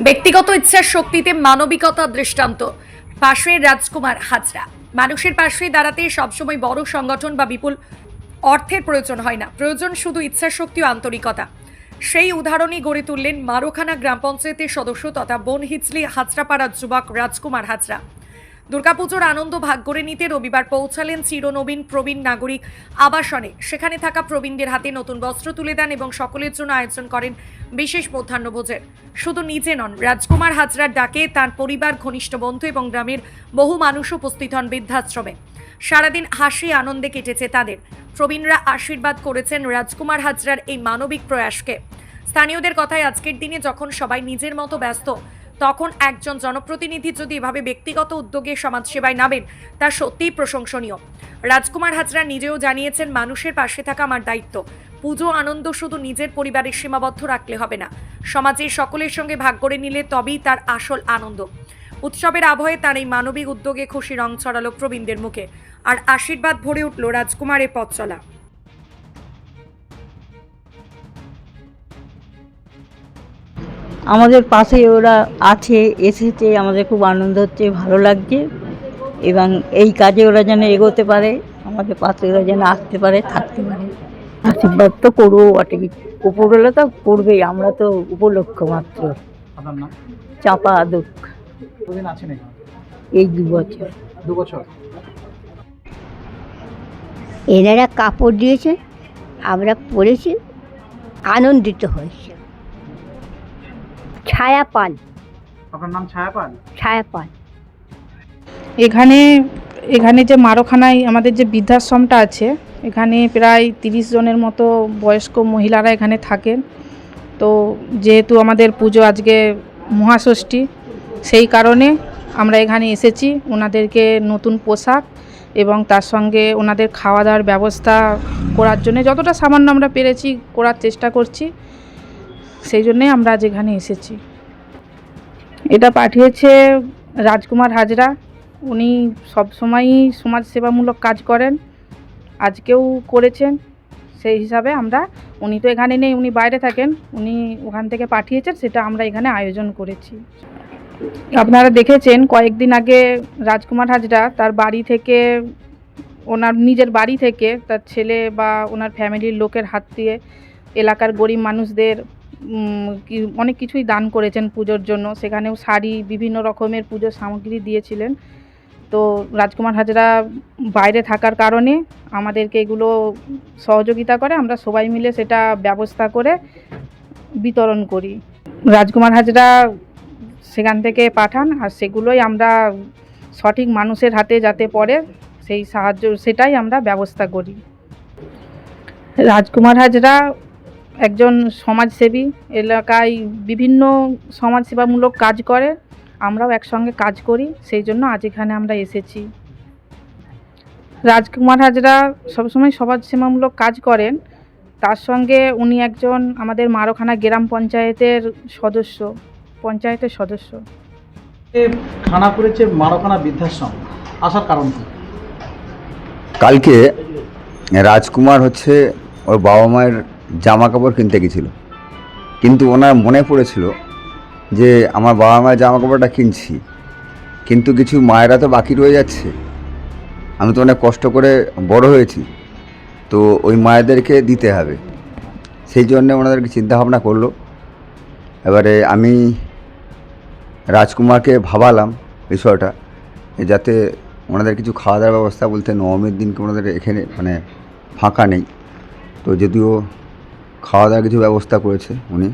ব্যক্তিগত ইচ্ছার শক্তিতে মানবিকতা দৃষ্টান্ত। পাশের রাজকুমার হাজরা। মানুষের পাশে দাঁড়াতে সবসময় বড় সংগঠন বা বিপুল অর্থের প্রয়োজন হয় না। প্রয়োজন শুধু ইচ্ছার শক্তি ও আন্তরিকতা। সেই উদাহরণই গড়ে তুললেন মারোখানা গ্রাম পঞ্চায়েতের সদস্য তথা বন হিচলি হাজরাপাড়া যুবক রাজকুমার হাজরা। দুর্গাপুজোর আনন্দ ভাগ করে নিতে রবিবার পৌঁছালেন চিরনবীন প্রবীণ নাগরিক আবাসনে। সেখানে থাকা প্রবীণদের হাতে নতুন বস্ত্র তুলে দেন এবং সকলের জন্য আয়োজন করেন বিশেষ মধ্যাহ্নভোজের। শুধু নিজে নন, রাজকুমার হাজরার ডাকে তার পরিবার, ঘনিষ্ঠ বন্ধু এবং গ্রামের বহু মানুষ উপস্থিত হন বৃদ্ধাশ্রমে। সারাদিন হাসি, আনন্দে কেটেছে তাদের। প্রবীণরা আশীর্বাদ করেছেন রাজকুমার হাজরার এই মানবিক প্রয়াসকে। স্থানীয়দের কথায় আজকের দিনে যখন সবাই নিজের মতো ব্যস্ত তখন একজন জনপ্রতিনিধি যদি এভাবে ব্যক্তিগত উদ্যোগে সমাজসেবায় নামেন, তা সত্যিই প্রশংসনীয়। রাজকুমার হাজরা নিজেও জানিয়েছেন, মানুষের পাশে থাকা আমার দায়িত্ব। পুজো, আনন্দ শুধু নিজের পরিবারের সীমাবদ্ধ রাখলে হবে না। সমাজের সকলের সঙ্গে ভাগ করে নিলে তবেই তার আসল আনন্দ। উৎসবের আবহে তার এই মানবিক উদ্যোগে খুশি রং ছড়ালো প্রবীণদের মুখে। আর আশীর্বাদ ভরে উঠল রাজকুমারের পথ চলা। আমাদের পাশে ওরা আছে এসেছে আমাদের খুব আনন্দ হচ্ছে ভালো লাগছে। এবং এই কাজে ওরা যেন এগোতে পারে আমাদের পাশে ওরা যেন আসতে পারে থাকতে পারে। আশীর্বাদ তো করব বটে। উপরওয়ালা তো করবেই আমরা তো উপলক্ষ মাত্র। চাপা দুঃখ। এই দু বছর। দু বছর? এনারা কাপড় দিয়েছে আমরা পরেছি আনন্দিত হয়েছে। ছায়া পাল আপনার নাম ছায়া পাল ছায়া পাল এখানে এখানে যে মারোখানায় আমাদের যে বৃদ্ধাশ্রমটা আছে এখানে প্রায় তিরিশ জনের মতো বয়স্ক মহিলারা এখানে থাকেন। তো যেহেতু আমাদের পুজো আজকে মহাষষ্ঠী সেই কারণে আমরা এখানে এসেছি ওনাদেরকে নতুন পোশাক এবং তার সঙ্গে ওনাদের খাওয়া দাওয়ার ব্যবস্থা করার জন্য। যতটা সামান্য আমরা পেরেছি করার চেষ্টা করছি। সেই জন্যেই আমরা আজ এখানে এসেছি। এটা পাঠিয়েছে রাজকুমার হাজরা। উনি সবসময়ই সমাজসেবামূলক কাজ করেন, আজকেও করেছেন। সেই হিসাবে আমরা, উনি তো এখানে নেই, উনি বাইরে থাকেন। উনি ওখান থেকে পাঠিয়েছেন, সেটা আমরা এখানে আয়োজন করেছি। আপনারা দেখেছেন, কয়েকদিন আগে রাজকুমার হাজরা তার বাড়ি থেকে, ওনার নিজের বাড়ি থেকে তার ছেলে বা ওনার ফ্যামিলির লোকের হাত দিয়ে এলাকার গরিব মানুষদের অনেক কিছুই দান করেছেন পুজোর জন্য। সেখানেও শাড়ি, বিভিন্ন রকমের পুজোর সামগ্রী দিয়েছিলেন। তো রাজকুমার হাজরা বাইরে থাকার কারণে আমাদেরকে এগুলো সহযোগিতা করে আমরা সবাই মিলে সেটা ব্যবস্থা করে বিতরণ করি। রাজকুমার হাজরা সেখান থেকে পাঠান আর সেগুলোই আমরা সঠিক মানুষের হাতে যাতে পড়ে সেই সাহায্য, সেটাই আমরা ব্যবস্থা করি। রাজকুমার হাজরা একজন সমাজসেবী এলাকায় বিভিন্ন সমাজসেবামূলক কাজ করে আমরাও একসঙ্গে কাজ করি সেই জন্য আজ এখানে আমরা এসেছি। রাজকুমার হাজরা সবসময় সমাজসেবামূলক কাজ করেন তার সঙ্গে উনি একজন আমাদের মারোখানা গ্রাম পঞ্চায়েতের সদস্য পঞ্চায়েতের সদস্য। খানা করেছে মারোখানা বৃদ্ধাশ্রম আসার কারণ কি? কালকে রাজকুমার হচ্ছে ওর বাবা মায়ের জামা কাপড় কিনতে গেছিল। কিন্তু ওনার মনে পড়েছিল যে, আমার বাবা মায়ের জামা কাপড়টা কিনছি, কিন্তু কিছু মায়েরা তো বাকি রয়ে যাচ্ছে। আমি তো অনেক কষ্ট করে বড় হয়েছি, তো ওই মায়েদেরকে দিতে হবে। সেই জন্যে ওনাদেরকে চিন্তাভাবনা করল। এবারে আমি রাজকুমারকে ভাবালাম বিষয়টা যাতে ওনাদের কিছু খাওয়া দাওয়ার ব্যবস্থা বলতে নবমীর দিনকে ওনাদের এখানে মানে ফাঁকা নেই। তো যদিও খাওয়া দাওয়ার কিছু ব্যবস্থা করেছে উনি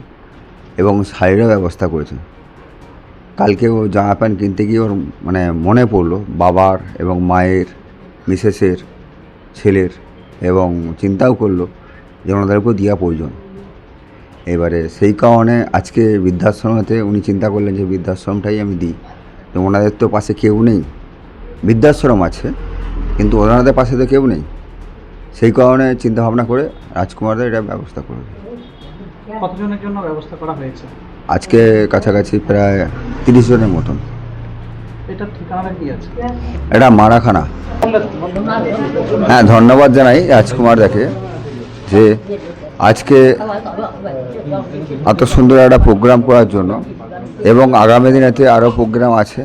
এবং শাড়িরও ব্যবস্থা করেছেন কালকে ও জামা প্যান্ট কিনতে গিয়ে ওর মানে মনে পড়ল বাবার এবং মায়ের, মিসেসের, ছেলের এবং চিন্তাও করল যে ওনাদেরকেও দেওয়া প্রয়োজন। এবারে সেই কারণে আজকে বৃদ্ধাশ্রমেতে উনি চিন্তা করলেন যে বৃদ্ধাশ্রমটাই আমি দিই। তো ওনাদের তো পাশে কেউ নেই। বৃদ্ধাশ্রম আছে, কিন্তু ওনাদের পাশে তো কেউ নেই। সেই কারণে চিন্তা ভাবনা করে রাজকুমারদের এটা ব্যবস্থা করবে কতজনের জন্য ব্যবস্থা করা হয়েছে? আজকে কাছাকাছি প্রায় তিরিশ জনের মতন। এটা ঠিকানাটা কি আছে? এটা মারাখানা। হ্যাঁ ধন্যবাদ জানাই রাজকুমার দেখে যে আজকে এত সুন্দর একটা প্রোগ্রাম করার জন্য এবং আগামী দিনেতে আরও প্রোগ্রাম আছে।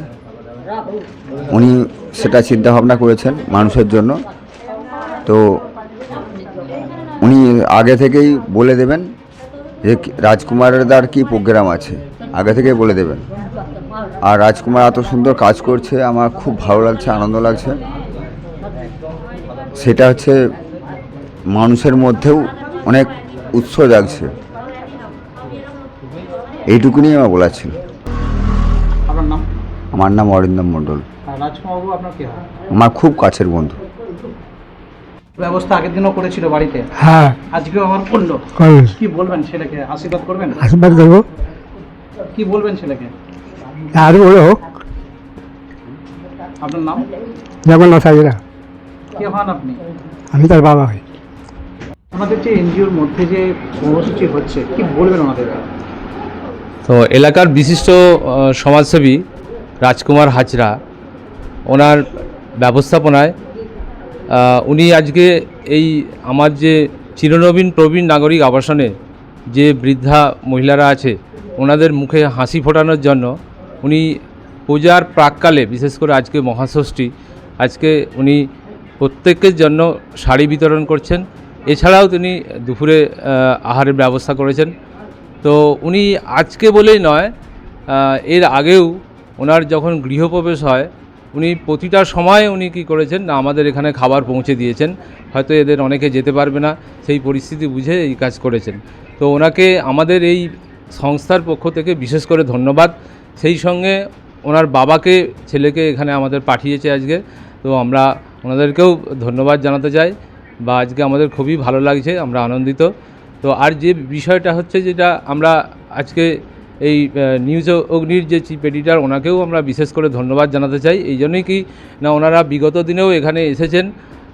উনি সেটা চিন্তা ভাবনা করেছেন মানুষের জন্য। তো উনি আগে থেকেই বলে দেবেন যে রাজকুমারের দ্বার কী প্রোগ্রাম আছে। আগে থেকেই বলে দেবেন। আর রাজকুমার এত সুন্দর কাজ করছে আমার খুব ভালো লাগছে আনন্দ লাগছে। সেটা হচ্ছে মানুষের মধ্যেও অনেক উৎস জাগছে। এইটুকুনি আমার বলার ছিল। আমার নাম অরিন্দম মণ্ডল। আমার খুব কাছের বন্ধু। ব্যবস্থা আগের দিনও করেছিল বাড়িতে? হ্যাঁ। আজকেও আমার করল? কি বলবেন ছেলেকে? আশীর্বাদ করবেন? আশীর্বাদ করব। কি বলবেন ছেলেকে? আরও বড় হোক। আপনার নাম? জগন্নাথ হাজরা। কে হন আপনি? আমি তার বাবা হই। আমাদের যে এনজিওর মধ্যে যে কর্মসূচি হচ্ছে কি বলবেন ওনাদেরকে তো এলাকার বিশিষ্ট সমাজসেবী রাজকুমার হাজরা ওনার ব্যবস্থাপনায় উনি আজকে এই আমার যে চিরনবীন প্রবীণ নাগরিক আবাসনে যে বৃদ্ধা মহিলারা আছে, ওনাদের মুখে হাসি ফোটানোর জন্য উনি পূজার প্রাককালে, বিশেষ করে আজকে মহাষষ্ঠী, আজকে উনি প্রত্যেকের জন্য শাড়ি বিতরণ করছেন। এছাড়াও তিনি দুপুরে আহারের ব্যবস্থা করেছেন। তো উনি আজকে বলেই নয় এর আগেও ওনার যখন গৃহপ্রবেশ হয় উনি প্রতিটা সময় উনি কি করেছেন, না আমাদের এখানে খাবার পৌঁছে দিয়েছেন, হয়তো এদের অনেকে যেতে পারবে না, সেই পরিস্থিতি বুঝে এই কাজ করেছেন। তো ওনাকে আমাদের এই সংস্থার পক্ষ থেকে বিশেষ করে ধন্যবাদ। সেই সঙ্গে ওনার বাবাকে, ছেলেকে এখানে আমাদের পাঠিয়েছে আজকে। তো আমরা ওনাদেরকেও ধন্যবাদ জানাতে চাই বা আজকে আমাদের খুবই ভালো লাগছে, আমরা আনন্দিত। তো আর যে বিষয়টা হচ্ছে যেটা আমরা আজকে এই নিউজ অগ্নির যে চিফ এডিটার, ওনাকেও আমরা বিশেষ করে ধন্যবাদ জানাতে চাই। এই জন্যই কি না, ওনারা বিগত দিনেও এখানে এসেছেন।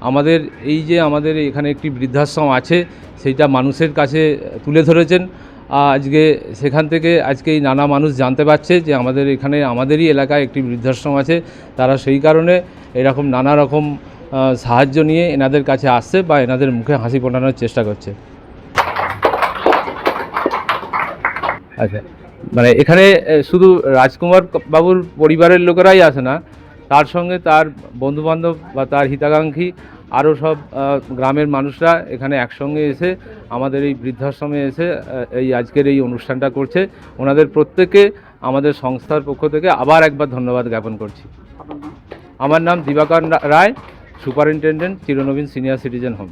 আমাদের এই যে আমাদের এখানে একটি বৃদ্ধাশ্রম আছে, সেইটা মানুষের কাছে তুলে ধরেছেন। আজকে সেখান থেকে আজকে এই নানা মানুষ জানতে পারছে যে আমাদের এখানে, আমাদেরই এলাকায় একটি বৃদ্ধাশ্রম আছে। তারা সেই কারণে এরকম নানা রকম সাহায্য নিয়ে এনাদের কাছে আসছে বা এনাদের মুখে হাসি ফোটানোর চেষ্টা করছে। আচ্ছা। মানে এখানে শুধু রাজকুমার বাবুর পরিবারের লোকেরাই আসে না, তার সঙ্গে তার বন্ধুবান্ধব বা তার হিতাকাঙ্ক্ষী, আরও সব গ্রামের মানুষরা এখানে একসঙ্গে এসে আমাদের এই বৃদ্ধাশ্রমে এসে এই আজকের এই অনুষ্ঠানটা করছে। ওনাদের প্রত্যেকে আমাদের সংস্থার পক্ষ থেকে আবার একবার ধন্যবাদ জ্ঞাপন করছি। আমার নাম Diwakar Roy, superintendent, Chiranabin senior citizen home.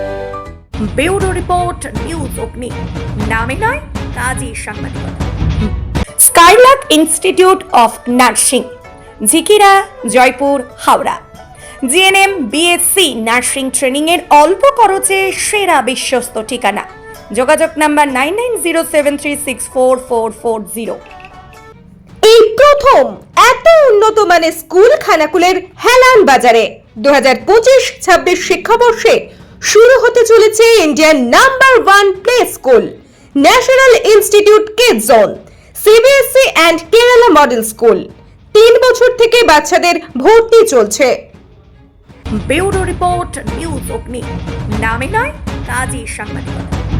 Bureau report, news Agni. নামে নয় কাজী সাংবাদিকতা। Skylark institute of nursing, Jhikira, Jaipur, Howrah. GNM, BSc nursing training এর অল্প খরচে সেরা বিশ্বস্ত ঠিকানা। যোগাযোগ number nine nine zero seven three six four four four zero. এই প্রথম এত উন্নত মানের স্কুল খানাকুলের হেলান বাজারে দু হাজার পঁচিশ ছাব্বিশ শিক্ষাবর্ষে শুরু হতে চলেছে ইন্ডিয়ার number one play school, national institute kids zone CBSE and Kerala model school. তিন বছর থেকে বাচ্চাদের ভর্তি চলছে। Bureau report, news Agni. নামে নয় কাজী সাংবাদিকতা।